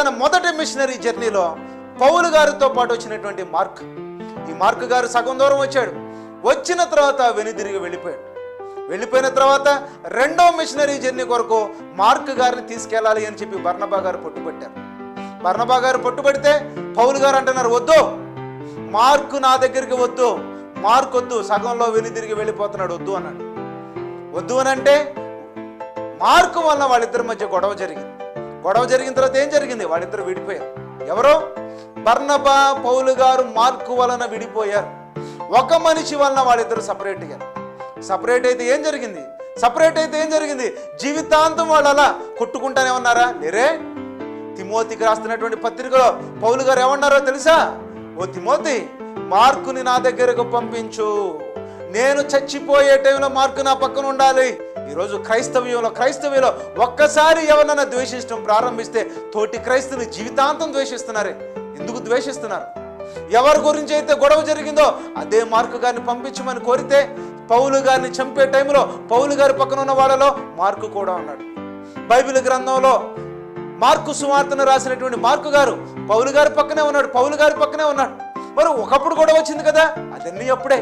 తన మొదటి మిషనరీ జర్నీలో పౌలు గారితో పాటు వచ్చినటువంటి మార్క్. ఈ మార్క్ గారు సగం దూరం వచ్చాడు. వచ్చిన తర్వాత వెనుదిరిగి వెళ్ళిపోయాడు. వెళ్ళిపోయిన తర్వాత రెండో మిషనరీ జర్నీ కొరకు మార్క్ గారిని తీసుకెళ్ళాలి అని చెప్పి బర్ణబా గారు పట్టుబట్టారు. బర్ణబా గారు పట్టుబడితే పౌలు గారు అంటున్నారు వద్దు. మార్క్ నా దగ్గరికి వద్దు. మార్క్ వద్దు. సగంలో వెనుదిరిగి వెళ్ళిపోతున్నాడు. వద్దు అన్నాడు. వద్దు అని అంటే మార్కు వల్ల వాళ్ళిద్దరి మధ్య గొడవ జరిగింది. గొడవ జరిగిన తర్వాత ఏం జరిగింది? వాళ్ళిద్దరు విడిపోయారు. ఎవరు? బర్నబా పౌలు గారు మార్కు వలన విడిపోయారు. ఒక మనిషి వలన వాళ్ళిద్దరు సపరేట్ అయ్యారు. సపరేట్ అయితే ఏం జరిగింది? సపరేట్ అయితే ఏం జరిగింది? జీవితాంతం వాళ్ళు అలా కొట్టుకుంటానే ఉన్నారా? లేరే? తిమోతికి రాస్తున్నటువంటి పత్రికలో పౌలు గారు ఏమన్నారో తెలుసా? ఓ తిమోతి మార్కుని నా దగ్గరకు పంపించు. నేను చచ్చిపోయే టైంలో మార్కు నా పక్కన ఉండాలి. ఈరోజు క్రైస్తవ్యంలో క్రైస్తవ్యంలో ఒక్కసారి ఎవరన్నా ద్వేషించడం ప్రారంభిస్తే తోటి క్రైస్తవులు జీవితాంతం ద్వేషిస్తున్నారే. ఎందుకు ద్వేషిస్తున్నారు? ఎవరి గురించి అయితే గొడవ జరిగిందో అదే మార్కు గారిని పంపించమని కోరితే పౌలు గారిని చంపే టైంలో పౌలు గారి పక్కన ఉన్న వాళ్ళలో మార్కు కూడా ఉన్నాడు. బైబిల్ గ్రంథంలో మార్కు సువార్తను రాసినటువంటి మార్కు గారు పౌలు గారి పక్కనే ఉన్నాడు పౌలు గారి పక్కనే ఉన్నాడు. మరి ఒకప్పుడు గొడవ వచ్చింది కదా అదన్నీ అప్పుడే.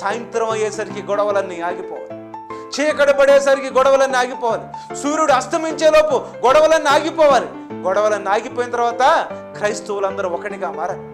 సాయంత్రం అయ్యేసరికి గొడవలన్నీ ఆగిపోవాలి. చీకటి పడేసరికి గొడవలన్నీ ఆగిపోవాలి. సూర్యుడు అస్తమించేలోపు గొడవలన్నీ ఆగిపోవాలి. గొడవలన్నీ ఆగిపోయిన తర్వాత క్రైస్తవులందరూ ఒకటిగా మారాలి.